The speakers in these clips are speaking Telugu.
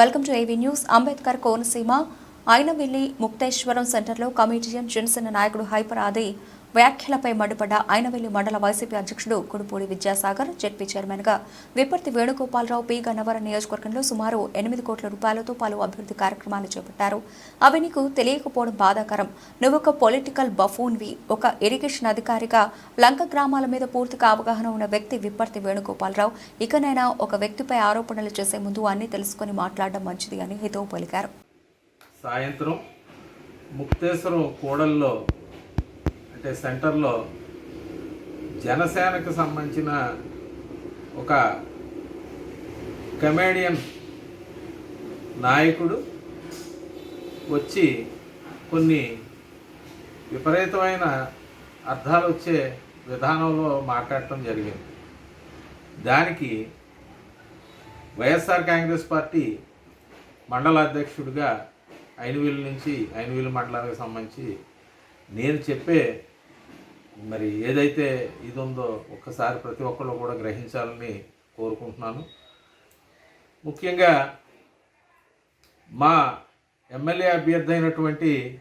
Welcome to AV news. Ambedkar Konaseema Ainavilli Mukteswaram సెంటర్లో కమిటీయన్ జనసేన నాయకుడు హైపర్ ఆది వ్యాఖ్యలపై మండిపడ్డ అయినవెల్లి మండల వైసీపీ అధ్యక్షుడు కుడుపూడి విద్యాసాగర్ జెడ్పీ చైర్మన్గా విపర్తి వేణుగోపాలరావు పి. గన్నవరం నియోజకవర్గంలో సుమారు ఎనిమిది కోట్ల రూపాయలతో పలు అభివృద్ధి కార్యక్రమాలు చేపట్టారు. అవి నీకు తెలియకపోవడం బాధాకరం. నువ్వు ఒక పొలిటికల్ బఫూన్వి ఒక ఇరిగేషన్ అధికారిగా లంక గ్రామాల మీద పూర్తిగా అవగాహన ఉన్న వ్యక్తి విప్పర్తి వేణుగోపాలరావు. ఇకనైనా ఒక వ్యక్తిపై ఆరోపణలు చేసే ముందు అన్ని తెలుసుకొని మాట్లాడడం మంచిది అని హితవు పలికారు. సాయంత్రం ముక్తేశ్వరం కూడల్లో అంటే సెంటర్లో జనసేనకు సంబంధించిన ఒక కమేడియన్ నాయకుడు వచ్చి కొన్ని విపరీతమైన అర్థాలు వచ్చే విధానంలో మాట్లాడటం జరిగింది. దానికి వైఎస్ఆర్ కాంగ్రెస్ పార్టీ మండల అధ్యక్షుడిగా ఐనవీలు నుంచి ఐనవీలు మండలానికి సంబంధించి నేను చెప్పే మరి ఏదైతే ఇది ఉందో ఒక్కసారి ప్రతి ఒక్కళ్ళు కూడా గ్రహించాలని కోరుకుంటున్నాను. ముఖ్యంగా మా ఎమ్మెల్యే అభ్యర్థి అయినటువంటి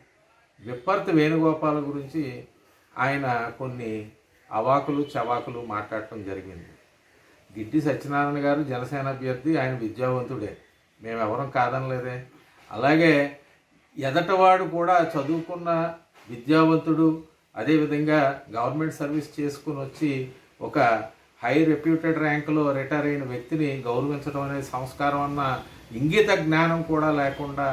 విప్పర్తి వేణుగోపాల్ గురించి ఆయన కొన్ని అవాకులు చవాకులు మాట్లాడటం జరిగింది. గిడ్డి సత్యనారాయణ గారు జనసేన అభ్యర్థి ఆయన విద్యావంతుడే. మేము కాదనలేదే. అలాగే ఎదటవాడు కూడా చదువుకున్న విద్యావంతుడు అదేవిధంగా గవర్నమెంట్ సర్వీస్ చేసుకుని వచ్చి ఒక హై రెప్యూటెడ్ ర్యాంకులో రిటైర్ అయిన వ్యక్తిని గౌరవించడం అనే సంస్కారం అన్న ఇంగిత జ్ఞానం కూడా లేకుండా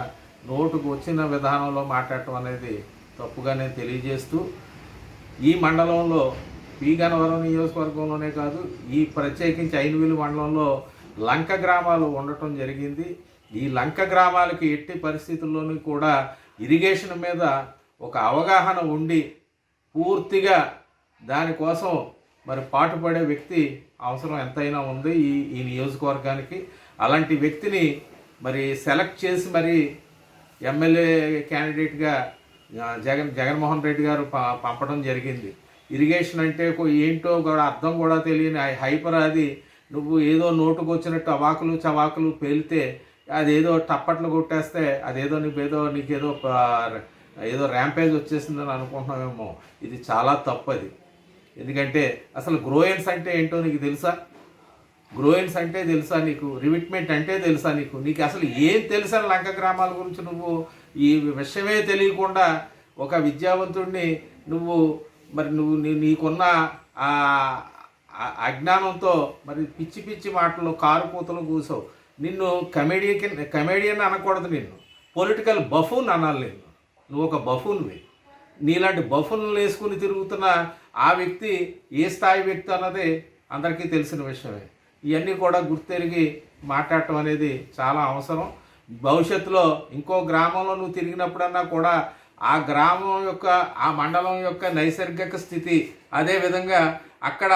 నోటుకు వచ్చిన విధానంలో మాట్లాడటం అనేది తప్పుగా నేను తెలియజేస్తూ ఈ మండలంలో పి గన్నవరం నియోజకవర్గంలోనే కాదు ఈ ప్రత్యేకించి ఐనువీలు మండలంలో లంక గ్రామాలు ఉండటం జరిగింది. ఈ లంక గ్రామాలకి ఎట్టి పరిస్థితుల్లోనూ కూడా ఇరిగేషన్ మీద ఒక అవగాహన ఉండి పూర్తిగా దానికోసం మరి పాటుపడే వ్యక్తి అవసరం ఎంతైనా ఉంది ఈ ఈ నియోజకవర్గానికి. అలాంటి వ్యక్తిని మరి సెలెక్ట్ చేసి మరి ఎమ్మెల్యే క్యాండిడేట్గా జగన్ జగన్మోహన్ రెడ్డి గారు ప- పంపడం జరిగింది. ఇరిగేషన్ అంటే ఏంటో కూడా అర్థం కూడా తెలియని హైపర్ అది. నువ్వు ఏదో నోటుకు వచ్చినట్టు అవాకులు చవాకులు పేలితే అదేదో టప్పట్లు కొట్టేస్తే అదేదో నీకేదో నీకేదో ఏదో ర్యాంపేజ్ వచ్చేసిందని అనుకుంటున్నామేమో. ఇది చాలా తప్పది. ఎందుకంటే అసలు గ్రోయన్స్ అంటే ఏంటో నీకు తెలుసా? గ్రోయన్స్ అంటే తెలుసా నీకు? రివిట్మెంట్ అంటే తెలుసా నీకు? నీకు అసలు ఏం తెలుసా లంక గ్రామాల గురించి నువ్వు? ఈ విషయమే తెలియకుండా ఒక విద్యావంతుడిని నువ్వు మరి నువ్వు నీకున్న ఆ అజ్ఞానంతో మరి పిచ్చి పిచ్చి మాటలు కారు కూతలు కూసావు. నిన్ను కమెడియన్ కమెడియన్ అనకూడదు నిన్ను. పొలిటికల్ బఫూన్ అనాలి నిన్ను. నువ్వు ఒక బఫున్వి. నీలాంటి బఫున్లు వేసుకుని తిరుగుతున్న ఆ వ్యక్తి ఏ స్థాయి వ్యక్తి అన్నది అందరికీ తెలిసిన విషయమే. ఇవన్నీ కూడా గుర్తెరిగి మాట్లాడటం అనేది చాలా అవసరం. భవిష్యత్తులో ఇంకో గ్రామంలో నువ్వు తిరిగినప్పుడన్నా కూడా ఆ గ్రామం యొక్క ఆ మండలం యొక్క నైసర్గిక స్థితి అదేవిధంగా అక్కడ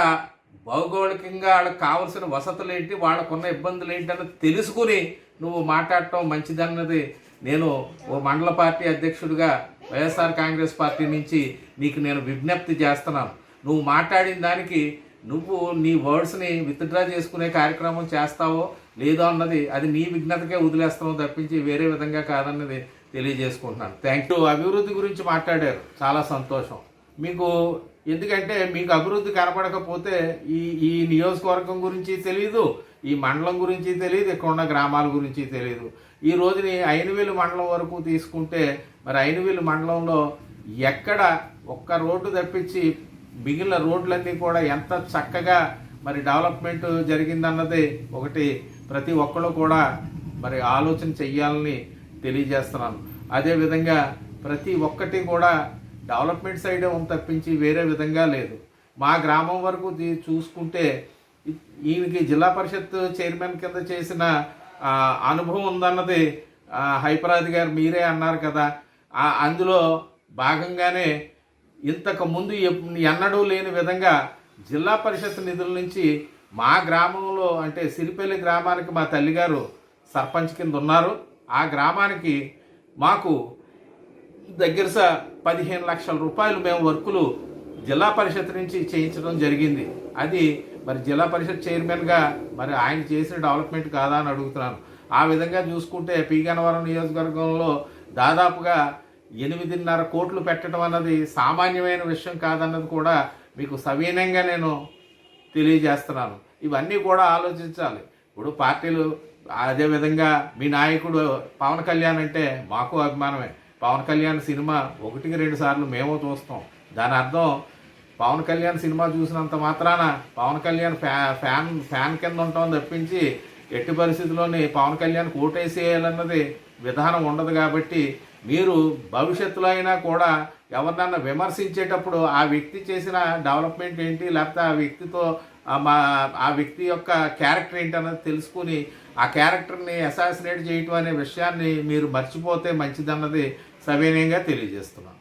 భౌగోళికంగా వాళ్ళకి కావలసిన వసతులు ఏంటి వాళ్ళకున్న ఇబ్బందులు ఏంటి అని తెలుసుకుని నువ్వు మాట్లాడటం మంచిదన్నది నేను ఓ మండల పార్టీ అధ్యక్షుడిగా వైఎస్ఆర్ కాంగ్రెస్ పార్టీ నుంచి నీకు నేను విజ్ఞప్తి చేస్తున్నాను. నువ్వు మాట్లాడిన దానికి నువ్వు నీ వర్డ్స్ని విత్డ్రా చేసుకునే కార్యక్రమం చేస్తావో లేదో అన్నది అది నీ విజ్ఞతకే వదిలేస్తావో తప్పించి వేరే విధంగా కాదన్నది తెలియజేసుకుంటున్నాను. థ్యాంక్ యూ అభివృద్ధి గురించి మాట్లాడారు. చాలా సంతోషం. మీకు ఎందుకంటే మీకు అభివృద్ధి కనపడకపోతే ఈ ఈ నియోజకవర్గం గురించి తెలియదు ఈ మండలం గురించి తెలియదు ఇక్కడ ఉన్న గ్రామాల గురించి తెలియదు. ఈ రోజుని ఐనవేలు మండలం వరకు తీసుకుంటే మరి ఐనవేలు మండలంలో ఎక్కడ ఒక్క రోడ్డు తప్పించి మిగిలిన రోడ్లన్నీ కూడా ఎంత చక్కగా మరి డెవలప్మెంట్ జరిగిందన్నది ఒకటి ప్రతి ఒక్కరు కూడా మరి ఆలోచన చెయ్యాలని తెలియజేస్తున్నాను. అదేవిధంగా ప్రతి ఒక్కటి కూడా డెవలప్మెంట్ సైడ్ తప్పించి వేరే విధంగా లేదు. మా గ్రామం వరకు చూసుకుంటే ఈయనకి జిల్లా పరిషత్ చైర్మన్ కింద చేసిన అనుభవం ఉందన్నది ఆ, గారు మీరే అన్నారు కదా. అందులో భాగంగానే ఇంతకు ముందు ఎన్నడూ లేని విధంగా జిల్లా పరిషత్ నిధుల నుంచి మా గ్రామంలో అంటే సిరిపల్లి గ్రామానికి మా తల్లిగారు సర్పంచ్ కింద ఉన్నారు. ఆ గ్రామానికి మాకు దగ్గర స పదిహేను లక్షల రూపాయలు మేము వర్కులు జిల్లా పరిషత్ నుంచి చేయించడం జరిగింది. అది మరి జిల్లా పరిషత్ చైర్మన్గా మరి ఆయన చేసిన డెవలప్మెంట్ కాదా అని అడుగుతున్నాను. ఆ విధంగా చూసుకుంటే పీ. నియోజకవర్గంలో దాదాపుగా ఎనిమిదిన్నర కోట్లు పెట్టడం అన్నది సామాన్యమైన విషయం కాదన్నది కూడా మీకు సవీనంగా నేను తెలియజేస్తున్నాను. ఇవన్నీ కూడా ఆలోచించాలి. ఇప్పుడు పార్టీలు అదేవిధంగా మీ నాయకుడు పవన్ కళ్యాణ్ అంటే మాకు అభిమానమే. పవన్ కళ్యాణ్ సినిమా ఒకటికి రెండు సార్లు మేము చూస్తాం. దాని అర్థం పవన్ కళ్యాణ్ సినిమా చూసినంత మాత్రాన పవన్ కళ్యాణ్ ఫ్యా ఫ్యాన్ ఫ్యాన్ కింద ఉంటాం తప్పించి ఎట్టి పరిస్థితుల్లోని పవన్ కళ్యాణ్ కోటేసేయాలన్నది విధానం ఉండదు కాబట్టి మీరు భవిష్యత్తులో అయినా కూడా ఎవరినన్నా విమర్శించేటప్పుడు ఆ వ్యక్తి చేసిన డెవలప్మెంట్ ఏంటి? లేకపోతే ఆ వ్యక్తితో మా ఆ వ్యక్తి యొక్క క్యారెక్టర్ ఏంటన్నది తెలుసుకుని ఆ క్యారెక్టర్ని అసాసినేట్ చేయటం అనే విషయాన్ని మీరు మర్చిపోతే మంచిదన్నది సవినయంగా తెలియజేస్తున్నాను.